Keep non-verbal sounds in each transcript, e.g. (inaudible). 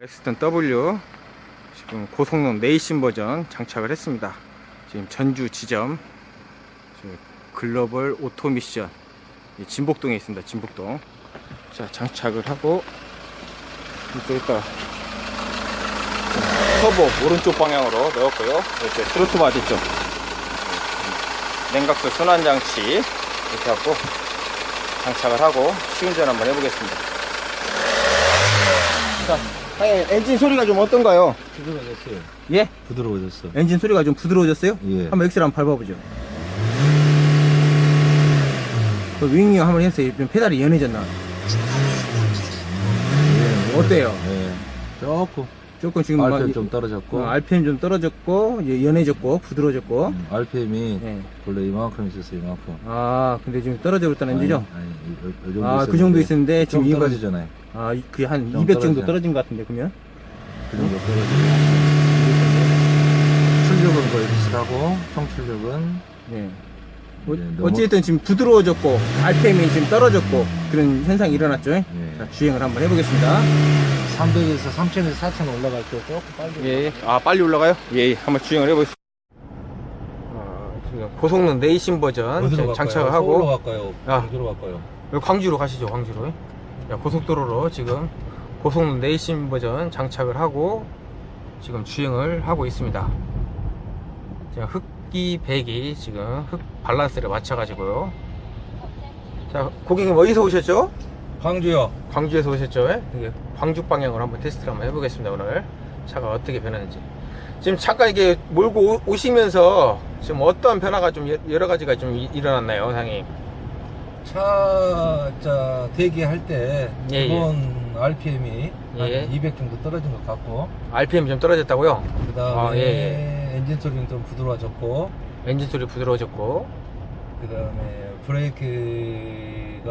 렉스턴 W 지금 고성능 네이신 버전 장착을 했습니다. 지금 전주 지점 지금 글로벌 오토 미션 이 진복동에 있습니다. 진복동. 자 장착을 하고 이쪽에다 터보 오른쪽 방향으로 넣었고요. 이렇게 트로트 바디 쪽 냉각수 순환 장치 이렇게 갖고 장착을 하고 시운전 한번 해보겠습니다. 자, 아니, 엔진 소리가 좀 어떤가요? 부드러워졌어요. 예? 부드러워졌어. 엔진 소리가 좀 부드러워졌어요? 예. 한번 엑셀 한번 밟아보죠. 그 윙윙 한번 했어요. 좀 페달이 연해졌나? 예. 어때요? 예. 조금 조금 지금 막 RPM 이- 좀 떨어졌고, 어, RPM 좀 떨어졌고, 이제 연해졌고, 부드러워졌고. 음, RPM이 예. 원래 이만큼 있었어요, 이만큼. 아, 근데 지금 떨어져 버렸다는 얘기죠? 아니, 아니, 이, 이 정도 아, 그 정도 있었는데, 좀 지금 이거, 떨어지잖아요. 아, 그한좀200 정도. 떨어진 것 같은데, 그러면? 그 정도 떨어지고. 출력은 거의 비슷하고, 총 출력은 예. 이제 어, 너무- 어쨌든 지금 부드러워졌고, RPM이 지금 떨어졌고, 그런 현상이 일어났죠? 예. 자, 주행을 한번 해보겠습니다. 300에서 3000에서 4000 올라갈 때 조금 빨리. 예, 아 빨리 올라가요? 예, 한번 주행을 해보겠습니다. 어, 지금 고성능 네이신 버전 어디로 지금 갈까요? 장착을 서울로 하고 갈까요? 아. 어디로 갈까요? 여기 광주로 가시죠, 광주로. 야, 고속도로로 지금 고성능 네이신 버전 장착을 하고 지금 주행을 하고 있습니다. 지금 흑기 백이 지금 흑 밸런스를 맞춰 가지고요. 자, 고객님 어디서 오셨죠? 광주요. 광주에서 오셨죠? 예? 이게 광주 방향으로 한번 테스트를 한번 해보겠습니다 오늘 차가 어떻게 변하는지 지금 차가 이게 몰고 오- 오시면서 지금 어떤 변화가 좀 여- 여러 가지가 좀 이- 일어났나요 상님 차, 자, 대기할 때, 예, 예. 기본 RPM이 예. 한 200 정도 떨어진 것 같고, RPM 좀 떨어졌다고요? 그 다음에 아, 예, 엔진 소리는 좀 부드러워졌고, 엔진 소리 부드러워졌고 그 다음에 브레이크가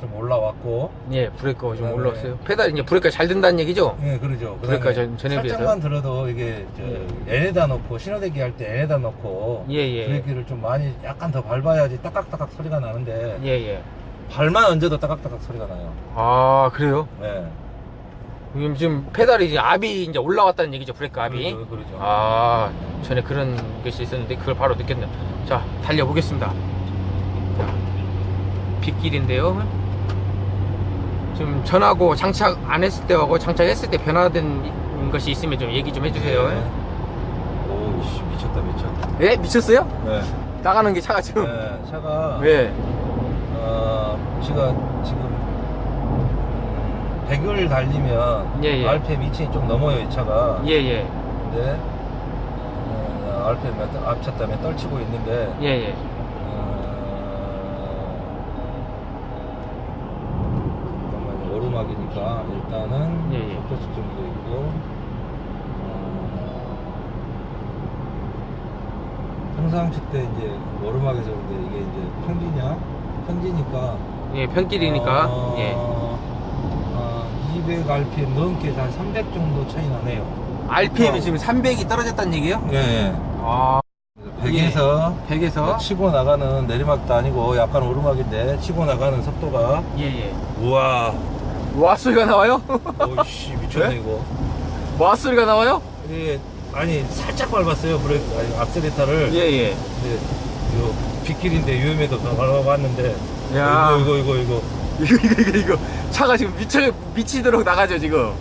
좀 올라왔고, 예 브레이크가 좀 그다음에- 올라왔어요 페달 이제 브레이크가 잘 된다는 얘기죠? 예, 그러죠. 그 브레이크가 다음에 전- 전에 비해서? 살짝만 들어도 이게, 저, N에다 넣고, 신호대기 할 때 N에다 넣고, 예 예 브레이크를 좀 많이, 약간 더 밟아야지 따깍따깍 소리가 나는데, 예 예 발만 얹어도 따깍따깍 소리가 나요. 아 그래요? 예. 지금, 지금 페달이 이제 압이 이제 올라왔다는 얘기죠 브레이크 압이 그러죠, 그러죠. 아, 전에 그런 것이 있었는데 그걸 바로 느꼈네. 자, 달려보겠습니다. 자, 빗길인데요. 지금 전하고 장착 안 했을 때하고 장착했을 때 변화된 것이 있으면 좀 얘기 좀 해주세요. 네. 오이씨, 미쳤다, 미쳤다. 예? 미쳤어요? 네. 나가는 게 차가 지금. 네, 차가, 예. 어, 제가 지금, 음, 100을 달리면, 예, 예. RPM 2000이 좀 넘어요, 이 차가. 예, 예. 근데, 어, RPM 앞차 때문에 떨치고 있는데, 예, 예. 어, 잠깐만요, 오르막이니까, 일단은, 예, 예. 속도 측정기도 있고, 어, 평상시 때 이제 오르막에서 근데 이게 이제 평지냐? 평지니까, 예, 편길이니까. 어, 예. 어, 200 RPM 넘게 한 300 정도 차이 나네요. RPM이 어. 지금 300이 떨어졌다는 얘기예요? 예. 아, 100에서 100에서? 치고 나가는 내리막도 아니고 약간 오르막인데 치고 나가는 속도가 예, 예. 우와 와 소리가 나와요? 오이씨 미쳤네 (laughs) 네? 이거 와 소리가 나와요? 이게 아니 살짝 밟았어요 브레이크 아니 악셀레터를 예, 예. 근데 요 빗길인데 위험해도 밟아봤는데 야. 이거 이거 이거 이거 (laughs) 이거 이거 이거 이거 차가 지금 미쳐 미치도록 나가죠 지금.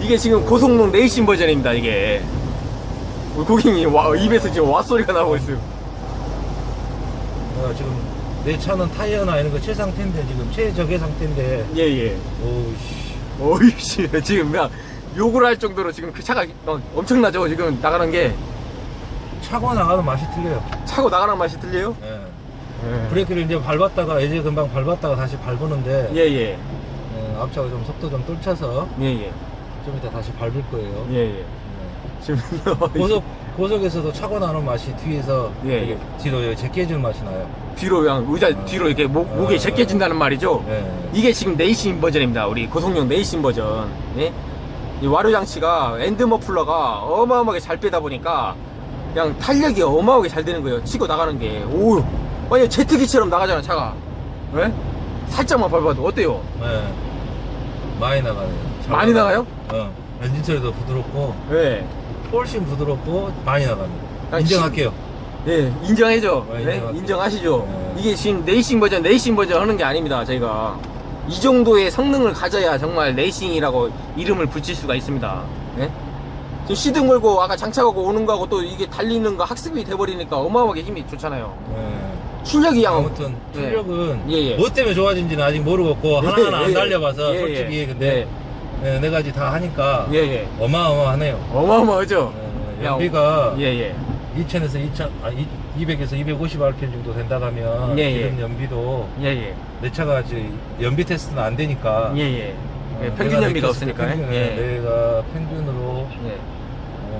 이게 지금 고속능 레이싱 버전입니다 이게. 우리 고객님 와 입에서 지금 와 소리가 나오고 있어요. 어, 지금 내 차는 타이어나 이런 거 최상태인데 지금 최적의 상태인데. 예예. 오우씨. 어이씨. (laughs) 지금 그냥 욕을 할 정도로 지금 그 차가 어, 엄청나죠 지금 나가는 게. 차고 나가는 맛이 틀려요. 차고 나가는 맛이 틀려요? 예. 브레이크를 이제 밟았다가 이제 금방 밟았다가 다시 밟았는데. 예예. 어, 앞차가 좀 속도 좀 떨쳐서 예예 좀 이따 다시 밟을 거예요. 예예 네. 지금 고속 고속에서도 차고 나는 맛이 뒤에서 예, 이렇게 뒤로 제껴지는 맛이 나요. 뒤로 그냥 의자 뒤로 이렇게 목, 목에 어. 제껴진다는 말이죠 네. 이게 지금 네이신 버전입니다. 우리 고속용 네이신 버전. 예? 이 와류 장치가 엔드 머플러가 어마어마하게 잘 빼다 보니까 그냥 탄력이 어마어마하게 잘 되는 거예요. 치고 나가는 게. 오, 완전 제트기처럼 나가잖아 차가. 예? 살짝만 밟아도 어때요? 네. 많이 나가네요. 많이 나가요? 어. 엔진 소리도 부드럽고 네. 훨씬 부드럽고 많이 나갑니다. 아, 인정할게요. 네, 인정해줘. 어, 네, 인정할게요. 인정하시죠. 네. 이게 지금 레이싱 버전, 레이싱 버전 하는 게 아닙니다, 저희가. 이 정도의 성능을 가져야 정말 레이싱이라고 이름을 붙일 수가 있습니다. 네? 지금 시동 걸고 아까 장착하고 오는 거하고 또 이게 달리는 거 학습이 돼버리니까 어마어마하게 힘이 좋잖아요. 네. 출력이 양 아무튼 네. 출력은 예, 예. 뭐 때문에 좋아진지는 아직 모르겠고 하나하나 예, 안 예. 달려봐서 예, 솔직히 예. 근데 네, 네 가지 다 하니까 예, 예. 어마어마하네요. 어마어마하죠? 네, 야, 연비가 예, 예. 2000에서 2000, 아, 200에서 250 rpm 정도 된다 하면 예, 예. 기름 연비도 예, 예. 내 차가 아직 연비 테스트는 안 되니까 예, 예. 어, 예, 내가 평균 연비가 느꼈을 때 없으니까. 평균, 예. 내가 평균으로 예.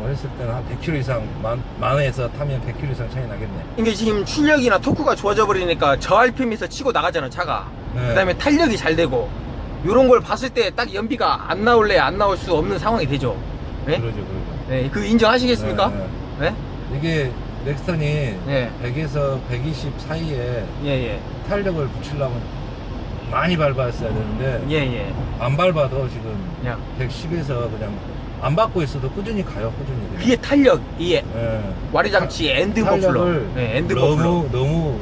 어, 했을 때는 한 100km 이상 만, 만에서 타면 100km 이상 차이 나겠네. 이게 지금 출력이나 토크가 좋아져 버리니까 저 RPM에서 치고 나가잖아 차가 네. 그 다음에 탄력이 잘 되고 요런 걸 봤을 때 딱 연비가 안 나올래 안 나올 수 없는 상황이 되죠 네? 그러죠, 그러죠. 네, 그 인정하시겠습니까? 네, 네? 네. 이게 렉스턴이 예. 100에서 120 사이에 예, 예. 탄력을 붙이려면 많이 밟았어야 되는데 예, 예. 안 밟아도 지금 그냥 110에서 그냥 안 받고 있어도 꾸준히 가요, 꾸준히. 그게 탄력, 이 예. 와리 장치 엔드 버플러. 탄력을 네, 엔드 너무 버플러. 너무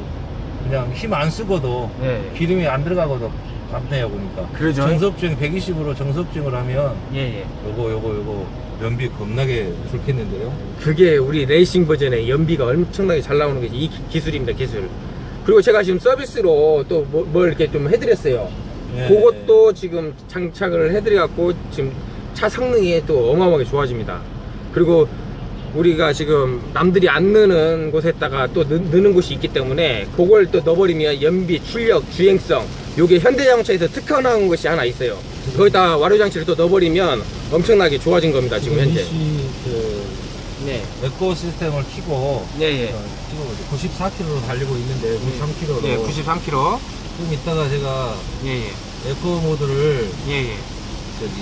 그냥 힘 안 쓰고도 예. 기름이 안 들어가고도 밟네요 보니까 그러죠. 정석주행 120으로 정석주행을 하면 예, 예. 요거 요거 요거 연비 겁나게 좋겠는데요 그게 우리 레이싱 버전의 연비가 엄청나게 잘 나오는 게 이 기술입니다, 기술. 그리고 제가 지금 서비스로 또 뭘 이렇게 좀 해드렸어요. 예. 그것도 지금 장착을 해드려갖고 지금 차 성능이 또 어마어마하게 좋아집니다. 그리고 우리가 지금 남들이 안 넣는 곳에다가 또 넣, 넣는 곳이 있기 때문에 그걸 또 넣어버리면 연비, 출력, 주행성 요게 현대자동차에서 특허나온 것이 하나 있어요. 거기다 와류장치를 또 넣어버리면 엄청나게 좋아진 겁니다, 지금 현재. 이씨 그 네. 에코 시스템을 키고 네, 예. 어, 지금 94km로 달리고 있는데 93km로 예, 93km. 좀 이따가 제가 예, 예. 에코 모드를 예, 예. 저기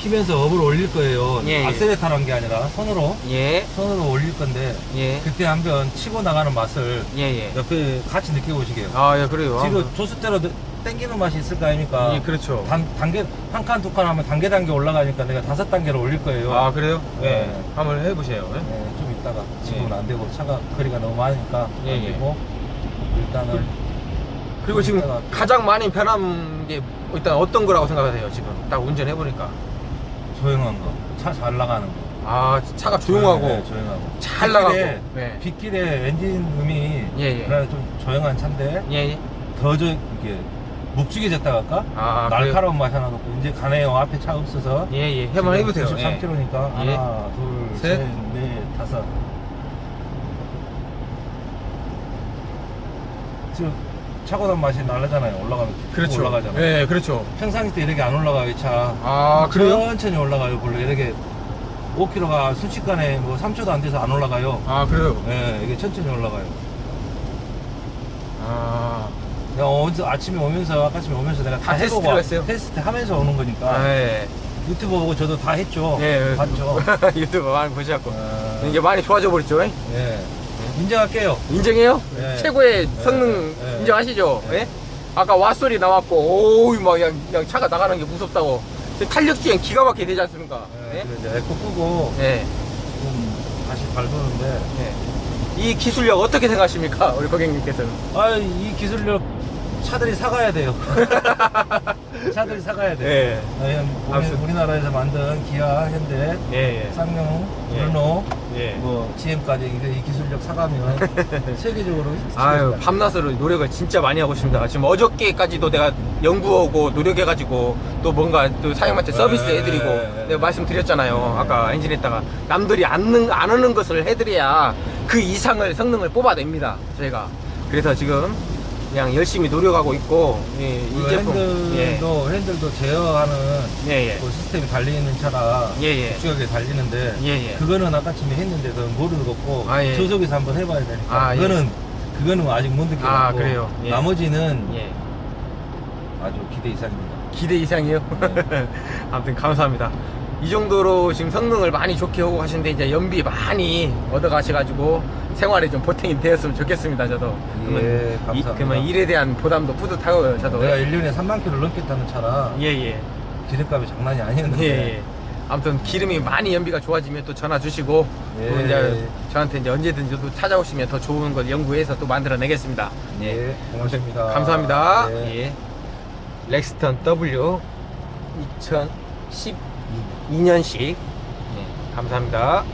키면서 업을 올릴 거예요. 예, 예. 악셀레타라는 게 아니라 손으로 예, 손으로 올릴 건데 예. 그때 한번 치고 나가는 맛을 예, 예. 옆에 같이 느껴보시게요. 아, 예, 그래요. 지금 조수대로 땡기는 맛이 있을 거 아닙니까? 예, 그렇죠. 단, 단계 한 칸 두 칸 하면 단계 단계 올라가니까 내가 다섯 단계로 올릴 거예요. 아, 그래요? 예. 네. 한번 해보세요. 예. 네, 좀 이따가 지금은 예. 안 되고 차가 거리가 너무 많으니까 예, 안 예. 되고 일단은 그리고 지금 가장 많이 변한 게 일단 어떤 거라고 생각하세요? 지금 딱 운전해 보니까. 조용한 거, 차 잘 나가는 거. 아 차가 조용하고 네, 조용하고. 잘 나가고. 빗길에, 네. 빗길에 엔진 음이 예, 예. 그래 좀 조용한 차인데 예. 예. 더 저 이게 묵직해졌다 할까? 아? 날카로운 맛 하나 넣고 이제 가네요. 앞에 차 없어서. 예, 예. 한번 해보세요. 93km니까 예. 하나, 둘, 셋. 셋, 넷, 다섯. 지금 차고난 맛이 나르잖아요. 올라가면 쭉 그렇죠. 올라가잖아요. 예, 그렇죠. 평상시 때 이렇게 안 올라가요, 이 차. 아, 그래요? 천천히 올라가요, 원래 이렇게 5km가 순식간에 뭐 3초도 안 돼서 안 올라가요. 아, 그래요? 예, 이게 천천히 올라가요. 아, 내가 어제 아침에 오면서 아까쯤에 오면서 내가 다 아, 테스트를 했어요? 테스트 하면서 오는 거니까 아 예. 유튜브 보고 저도 다 했죠. 예, 봤죠. (laughs) 유튜브 많이 보셔갖고. 어, 이게 많이 좋아져 버렸죠? 예? 예. 인정할게요. 인정해요? 네. 최고의 네. 성능 네. 인정하시죠? 네. 예? 아까 왓소리 나왔고, 오우, 막 그냥, 그냥 차가 나가는 게 무섭다고. 탄력 주행 기가 막히게 되지 않습니까? 예. 예? 그래, 이제 에코 끄고 예. 좀 다시 밟았는데 예. 이 기술력 어떻게 생각하십니까? 우리 고객님께서는. 아, 이 기술력 차들이 사가야 돼요. (laughs) 차들이 사가야 돼요. 예. 예, 우리, 아무튼. 우리나라에서 만든 기아, 현대, 예, 예. 쌍용, 예. 르노, 예. 뭐 GM까지 이- 이 기술력 사가면 (laughs) 세계적으로 아유, 밤낮으로 노력을 진짜 많이 하고 있습니다. 지금 어저께까지도 내가 연구하고 노력해가지고 또 뭔가 또 사용한테 서비스 네, 해드리고 네, 네, 내가 네. 말씀드렸잖아요. 네, 아까 엔진에다가 남들이 안, 는- 안 하는 것을 해드려야 그 이상을 성능을 뽑아냅니다. 저희가. 그래서 지금 그냥 열심히 노력하고 있고 예, 이 그 제품 예. 핸들도 핸들도 제어하는 예, 예. 그 시스템이 달리는 차라 예, 예. 묵직하게 달리는데 예, 예. 그거는 아까쯤에 했는데 그건 모르겠고 아, 예. 저속에서 한번 해봐야 되니까 아, 예. 그거는 그거는 아직 못 느껴봤고 아, 그래요? 예. 나머지는 예. 아주 기대 이상입니다. 기대 이상이에요. 네. (laughs) 아무튼 감사합니다. 이 정도로 지금 성능을 많이 좋게 하고 가시는데 이제 연비 많이 얻어 가셔가지고 생활에 좀 보탬이 되었으면 좋겠습니다. 저도. 그러면, 예, 이, 감사합니다. 그러면 일에 대한 보담도 뿌듯하고요. 저도. 내가 1년에 3만 킬로 넘게 타는 차라 예, 예. 기름값이 장난이 예, 아니었는데 예. 아무튼 기름이 많이 연비가 좋아지면 또 전화 주시고 예. 또 이제 저한테 이제 언제든지 또 찾아오시면 더 좋은 걸 연구해서 또 만들어내겠습니다. 예, 고맙습니다. 감사합니다. 예. 예. 렉스턴 W 2012년식. 예, 감사합니다.